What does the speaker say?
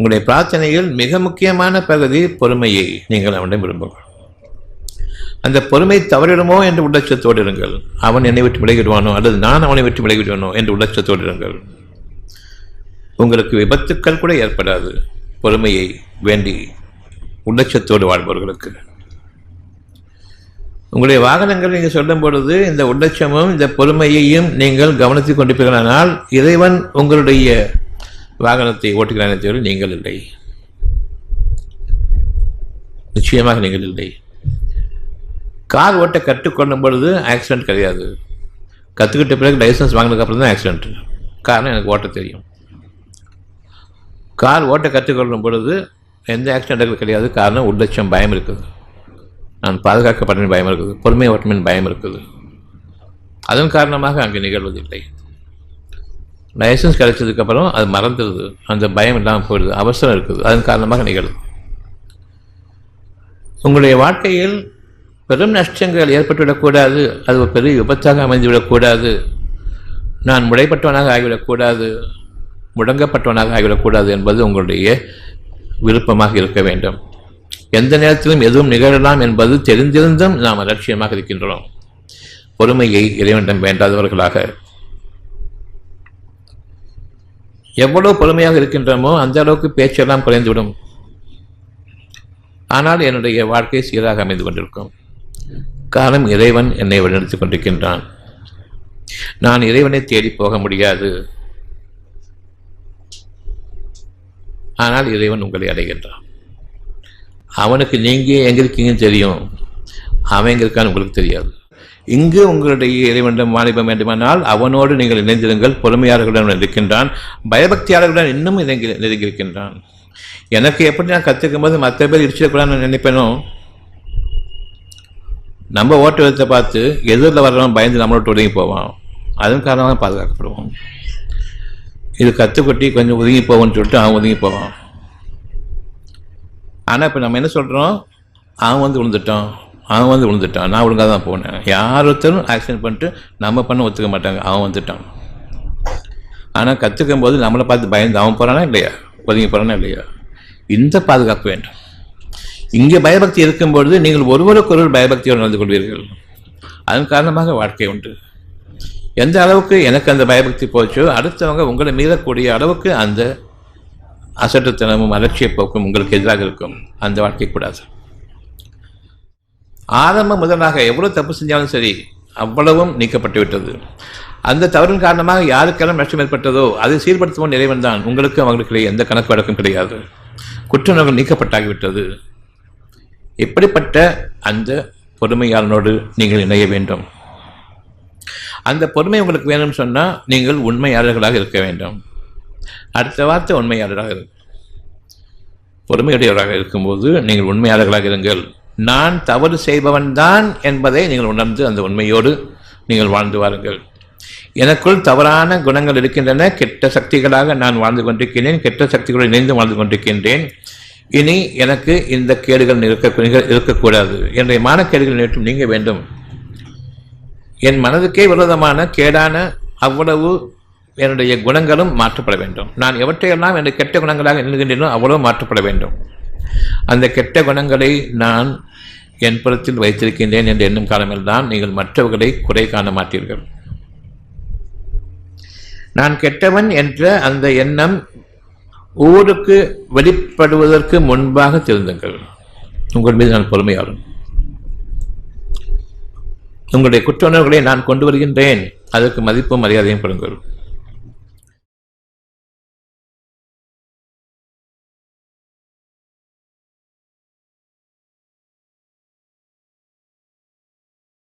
உங்களுடைய பிரார்த்தனையில் மிக முக்கியமான பகுதி பொறுமையை நீங்கள் அவனிடம் விரும்புங்கள். அந்த பொறுமை தவறிடுமோ என்று உள்ளட்சத்தோடு இருங்கள். அவன் என்னை விட்டு விலகிடுவானோ அல்லது நான் அவனை விட்டு விலகிடுவானோ என்று உள்ளட்சத்தோடு இருங்கள். உங்களுக்கு விபத்துக்கள் கூட ஏற்படாது. பொறுமையை வேண்டி உள்ளட்சத்தோடு வாழ்பவர்களுக்கு. உங்களுடைய வாகனங்கள் நீங்கள் சொல்லும் பொழுது இந்த உள்ளட்சமும் இந்த பொறுமையையும் நீங்கள் கவனித்துக் கொண்டிருப்பீர்களானால் இறைவன் உங்களுடைய வாகனத்தை ஓட்டுகிறானே தவிர நீங்கள் இல்லை. நிச்சயமாக நீங்கள் இல்லை. கார் ஓட்ட கற்றுக்கொள்ளும் பொழுது ஆக்சிடென்ட் கிடையாது. கற்றுக்கிட்ட பிறகு லைசன்ஸ் வாங்கினதுக்கப்புறம் தான் ஆக்சிடென்ட் காரணம் எனக்கு ஓட்ட தெரியும். கார் ஓட்ட கற்றுக்கொள்ளும் பொழுது எந்த ஆக்சிடென்ட் கிடையாது. காரணம் உள்ளட்சம் பயம் இருக்குது. நான் பாதுகாக்கப்பட்டேன் பயம் இருக்குது. பொறுமை ஓட்டமின் பயம் இருக்குது. அதன் காரணமாக அங்கே நிகழ்வதில்லை. லைசன்ஸ் கிடைச்சதுக்கப்புறம் அது மறந்துடுது அந்த பயம் இல்லாமல் போயிடுது. அவசரம் இருக்குது. அதன் காரணமாக நிகழும். உங்களுடைய வாழ்க்கையில் பெரும் நஷ்டங்கள் ஏற்பட்டுவிடக்கூடாது அது ஒரு பெரிய விபத்தாக அமைந்துவிடக்கூடாது நான் முடைப்பட்டவனாக ஆகிவிடக்கூடாது முடங்கப்பட்டவனாக ஆகிவிடக்கூடாது என்பது உங்களுடைய விருப்பமாக இருக்க வேண்டும். எந்த நேரத்திலும் எதுவும் நிகழலாம் என்பது தெரிந்திருந்தும் நாம் அலட்சியமாக இருக்கின்றோம். பொறுமையை இறைவனிடம் வேண்டாதவர்களாக எவ்வளோ பொறுமையாக இருக்கின்றோமோ அந்த அளவுக்கு பேச்செல்லாம் குறைந்துவிடும். ஆனால் என்னுடைய வாழ்க்கை சீராக அமைந்து கொண்டிருக்கும். காரணம் இறைவன் என்னை வழிநடத்தி கொண்டிருக்கின்றான். நான் இறைவனை தேடி போக முடியாது. ஆனால் இறைவன் உங்களை அடைகின்றான். அவனுக்கு நீங்கள் எங்கே இருக்கீங்கன்னு தெரியும். அவன் எங்கே இருக்கான்னு உங்களுக்கு தெரியாது. இங்கு உங்களுடைய இறைவனிடம் வாணிபம் வேண்டுமானால் அவனோடு நீங்கள் இணைந்திருங்கள். பொறுமையாளர்களுடன் இருக்கின்றான். பயபக்தியாளர்களுடன் இன்னும் இணங்கி நெருங்கியிருக்கின்றான் எனக்கு எப்படி நான் கற்றுக்கும் போது மற்ற பேர் இடிச்சிடக்கூடாதுன்னு நினைப்பேனோ? நம்ம ஓட்டு விதத்தை பார்த்து எதிரில் வர்றவன் பயந்து நம்மளோட ஒதுங்கி போவான். அதன் காரணமாக பாதுகாக்கப்படுவோம் இது கற்றுக்கொட்டி கொஞ்சம் ஒதுங்கி போவோம்னு சொல்லிட்டு அவன் ஒதுங்கி போவான். ஆனால் இப்போ நம்ம என்ன சொல்கிறோம் அவன் வந்து விழுந்துட்டான். அவன் வந்து விழுந்துட்டான். நான் ஒழுங்காக தான் போனேன். யார் ஒருத்தரும் ஆக்சிடென்ட் பண்ணிட்டு நம்ம பண்ண ஒத்துக்க மாட்டாங்க. அவன் வந்துட்டான். ஆனால் கற்றுக்கும் போது நம்மளை பார்த்து பயந்து அவன் போகிறானா இல்லையா? ஒதுங்கி போகிறானா இல்லையா? இந்த பாதுகாப்பு வேண்டும். இங்கே பயபக்தி இருக்கும்பொழுது நீங்கள் ஒருவருக்கொருவர் பயபக்தியோடு நடந்து கொள்வீர்கள். அதன் காரணமாக வாழ்க்கை உண்டு. எந்த அளவுக்கு எனக்கு அந்த பயபக்தி போச்சோ அடுத்தவங்க உங்களை மீறக்கூடிய அளவுக்கு அந்த அசட்டுத்தனமும் அலட்சிய போக்கும் உங்களுக்கு எதிராக இருக்கும். அந்த வாழ்க்கை கூடாது. ஆரம்ப முதலாக எவ்வளவு தப்பு செஞ்சாலும் சரி அவ்வளவும் நீக்கப்பட்டு விட்டது அந்த தவறின் காரணமாக யாருக்கெல்லாம் நஷ்டம் ஏற்பட்டதோ அதை சீர்படுத்தவும் இறைவன் தான் உங்களுக்கும் அவங்களுக்கு எந்த கணக்கு வழக்கம் கிடையாது. குற்றங்கள் நீக்கப்பட்டாகிவிட்டது. இப்படிப்பட்ட அந்த பொறுமையாளனோடு நீங்கள் இணைய வேண்டும்? அந்த பொறுமை உங்களுக்கு வேணும்னு சொன்னால் நீங்கள் உண்மையாளர்களாக இருக்க வேண்டும். அடுத்த வார்த்தை உண்மையாளராக இருக்கும் பொறுமையுடையவராக இருக்கும்போது நீங்கள் உண்மையாளர்களாக இருங்கள். நான் தவறு செய்பவன்தான் என்பதை நீங்கள் உணர்ந்து அந்த உண்மையோடு நீங்கள் வாழ்ந்து வாருங்கள். எனக்குள் தவறான குணங்கள் இருக்கின்றன. கெட்ட சக்திகளாக நான் வாழ்ந்து கொண்டிருக்கின்றேன் கெட்ட சக்திகளுடன் இணைந்து வாழ்ந்து கொண்டிருக்கின்றேன். இனி எனக்கு இந்த கேடுகள் இருக்க இருக்கக்கூடாது. என்னுடைய மானக்கேடுகள் நேற்றும் நீங்க வேண்டும். என் மனதுக்கே விரோதமான கேடான அவ்வளவு என்னுடைய குணங்களும் மாற்றப்பட வேண்டும். நான் எவற்றையெல்லாம் என்னுடைய கெட்ட குணங்களாக எண்ணுகின்றேனோ அவ்வளவு மாற்றப்பட வேண்டும். அந்த கெட்ட குணங்களை நான் என் புறத்தில் வைத்திருக்கின்றேன் என்று எண்ணும் காலமெல்லாம் நீங்கள் மற்றவர்களை குறை காண மாட்டீர்கள். நான் கெட்டவன் என்ற அந்த எண்ணம் ஊருக்கு வெளிப்படுவதற்கு முன்பாக திருந்துங்கள். உங்கள் மீது நான் பொறுமையாளன். உங்களுடைய குற்ற உணர்வுகளை நான் கொண்டு வருகின்றேன். அதற்கு மதிப்பும் மரியாதையும் கொடுங்கள்.